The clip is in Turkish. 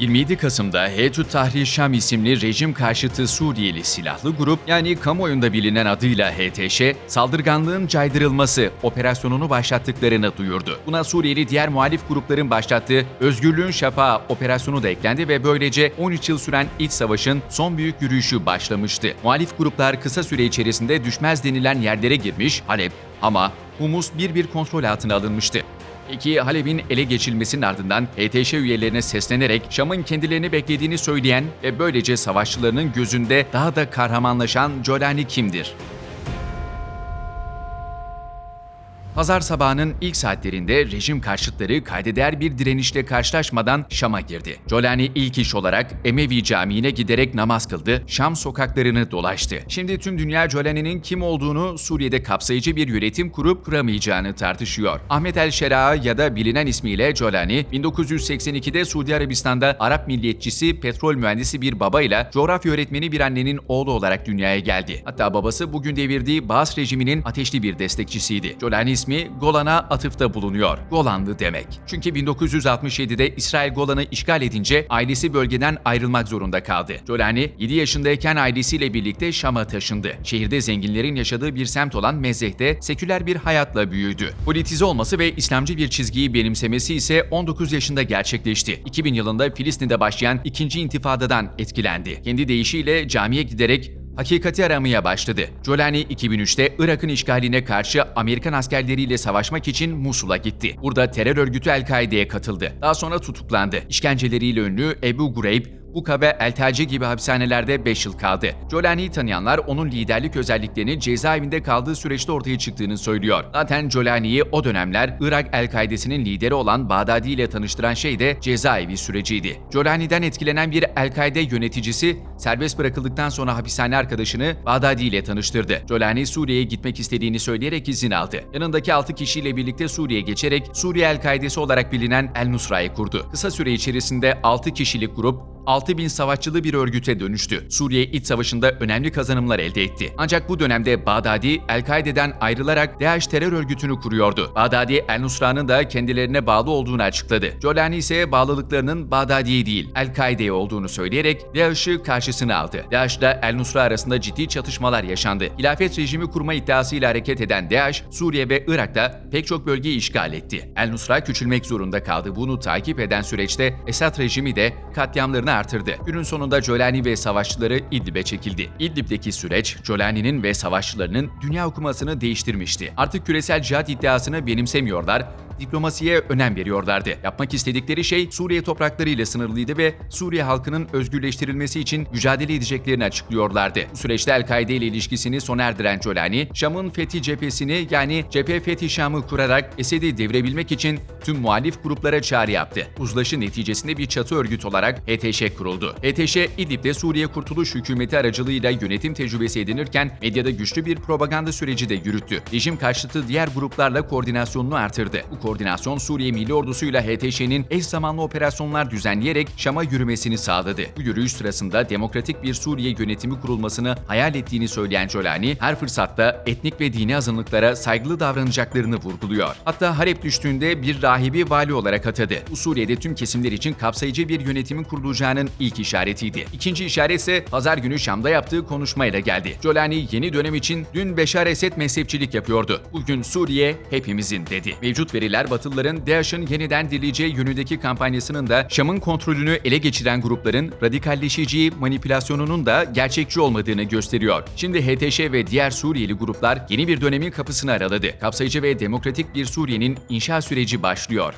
27 Kasım'da Heyetü Tahrir Şam isimli rejim karşıtı Suriyeli silahlı grup yani kamuoyunda bilinen adıyla HTŞ, saldırganlığın caydırılması operasyonunu başlattıklarını duyurdu. Buna Suriyeli diğer muhalif grupların başlattığı Özgürlüğün Şafağı operasyonu da eklendi ve böylece 13 yıl süren iç savaşın son büyük yürüyüşü başlamıştı. Muhalif gruplar kısa süre içerisinde düşmez denilen yerlere girmiş, Halep, Hama, Humus bir bir kontrol altına alınmıştı. Peki Halep'in ele geçirilmesinin ardından HTŞ üyelerine seslenerek Şam'ın kendilerini beklediğini söyleyen ve böylece savaşçılarının gözünde daha da kahramanlaşan Jolani kimdir? Pazar sabahının ilk saatlerinde rejim karşıtları kaydeder bir direnişle karşılaşmadan Şam'a girdi. Jolani ilk iş olarak Emevi Camii'ne giderek namaz kıldı, Şam sokaklarını dolaştı. Şimdi tüm dünya Jolani'nin kim olduğunu Suriye'de kapsayıcı bir yönetim kurup kuramayacağını tartışıyor. Ahmet El Şeraa ya da bilinen ismiyle Jolani, 1982'de Suudi Arabistan'da Arap milliyetçisi, petrol mühendisi bir babayla coğrafya öğretmeni bir annenin oğlu olarak dünyaya geldi. Hatta babası bugün devirdiği Baas rejiminin ateşli bir destekçisiydi. Jolani ismi Golan'a atıfta bulunuyor. Golanlı demek. Çünkü 1967'de İsrail Golan'ı işgal edince ailesi bölgeden ayrılmak zorunda kaldı. Jolani 7 yaşındayken ailesiyle birlikte Şam'a taşındı. Şehirde zenginlerin yaşadığı bir semt olan Mezeh'te seküler bir hayatla büyüdü. Politize olması ve İslamcı bir çizgiyi benimsemesi ise 19 yaşında gerçekleşti. 2000 yılında Filistin'de başlayan 2. intifadadan etkilendi. Kendi deyişiyle camiye giderek hakikati aramaya başladı. Jolani 2003'te Irak'ın işgaline karşı Amerikan askerleriyle savaşmak için Musul'a gitti. Burada terör örgütü El-Kaide'ye katıldı. Daha sonra tutuklandı. İşkenceleriyle ünlü Ebu Gureyb, Buka ve El Taci gibi hapishanelerde 5 yıl kaldı. Jolani'yi tanıyanlar onun liderlik özelliklerini cezaevinde kaldığı süreçte ortaya çıktığını söylüyor. Zaten Jolani'yi o dönemler Irak El-Kaide'sinin lideri olan Bağdadi ile tanıştıran şey de cezaevi süreciydi. Jolani'den etkilenen bir El-Kaide yöneticisi serbest bırakıldıktan sonra hapishane arkadaşını Bağdadi ile tanıştırdı. Jolani Suriye'ye gitmek istediğini söyleyerek izin aldı. Yanındaki 6 kişiyle birlikte Suriye'ye geçerek Suriye El-Kaide'si olarak bilinen El Nusra'yı kurdu. Kısa süre içerisinde 6 kişilik grup 6000 savaşçılı bir örgüte dönüştü. Suriye iç savaşında önemli kazanımlar elde etti. Ancak bu dönemde Bağdadi, El-Kaide'den ayrılarak DAEŞ terör örgütünü kuruyordu. Bağdadi, El-Nusra'nın da kendilerine bağlı olduğunu açıkladı. Jolani ise bağlılıklarının Bağdadi'ye değil, El-Kaide'ye olduğunu söyleyerek DAEŞ'ı karşısına aldı. DAEŞ ile El-Nusra arasında ciddi çatışmalar yaşandı. Hilafet rejimi kurma iddiasıyla hareket eden DAEŞ, Suriye ve Irak'ta pek çok bölgeyi işgal etti. El-Nusra küçülmek zorunda kaldı. Bunu takip eden süreçte Esad rejimi de katliamlarını artırdı. Günün sonunda Jolani ve savaşçıları İdlib'e çekildi. İdlib'deki süreç, Jolani'nin ve savaşçılarının dünya okumasını değiştirmişti. Artık küresel cihat iddiasını benimsemiyorlar, diplomasiye önem veriyorlardı. Yapmak istedikleri şey Suriye topraklarıyla sınırlıydı ve Suriye halkının özgürleştirilmesi için mücadele edeceklerini açıklıyorlardı. Bu süreçte El-Kaide ile ilişkisini sona erdiren Jolani, Şam'ın fethi cephesini yani Cephe Fethi Şam'ı kurarak Esed'i devirebilmek için tüm muhalif gruplara çağrı yaptı. Uzlaşı neticesinde bir çatı örgüt olarak HTŞ kuruldu. HTŞ, İdlib'de Suriye Kurtuluş Hükümeti aracılığıyla yönetim tecrübesi edinirken medyada güçlü bir propaganda süreci de yürüttü. Rejim karşıtı diğer gruplarla koordinasyonunu artırdı. Bu koordinasyon Suriye Milli Ordusu'yla HTŞ'nin eş zamanlı operasyonlar düzenleyerek Şam'a yürümesini sağladı. Bu yürüyüş sırasında demokratik bir Suriye yönetimi kurulmasını hayal ettiğini söyleyen Jolani, her fırsatta etnik ve dini azınlıklara saygılı davranacaklarını vurguluyor. Hatta Halep düştüğünde bir rahibi vali olarak atadı. Bu Suriye'de tüm kesimler için kapsayıcı bir yönetimin kurulacağının ilk işaretiydi. İkinci işaret ise pazar günü Şam'da yaptığı konuşmayla geldi. Jolani yeni dönem için dün Beşar Esed mezhepçilik yapıyordu. Bugün Suriye hepimizin dedi. Mevcut veriler Batılıların DAEŞ'ın yeniden dirileceği yönündeki kampanyasının da Şam'ın kontrolünü ele geçiren grupların radikalleşici manipülasyonunun da gerçekçi olmadığını gösteriyor. Şimdi HTŞ ve diğer Suriyeli gruplar yeni bir dönemin kapısını araladı. Kapsayıcı ve demokratik bir Suriye'nin inşa süreci başlıyor.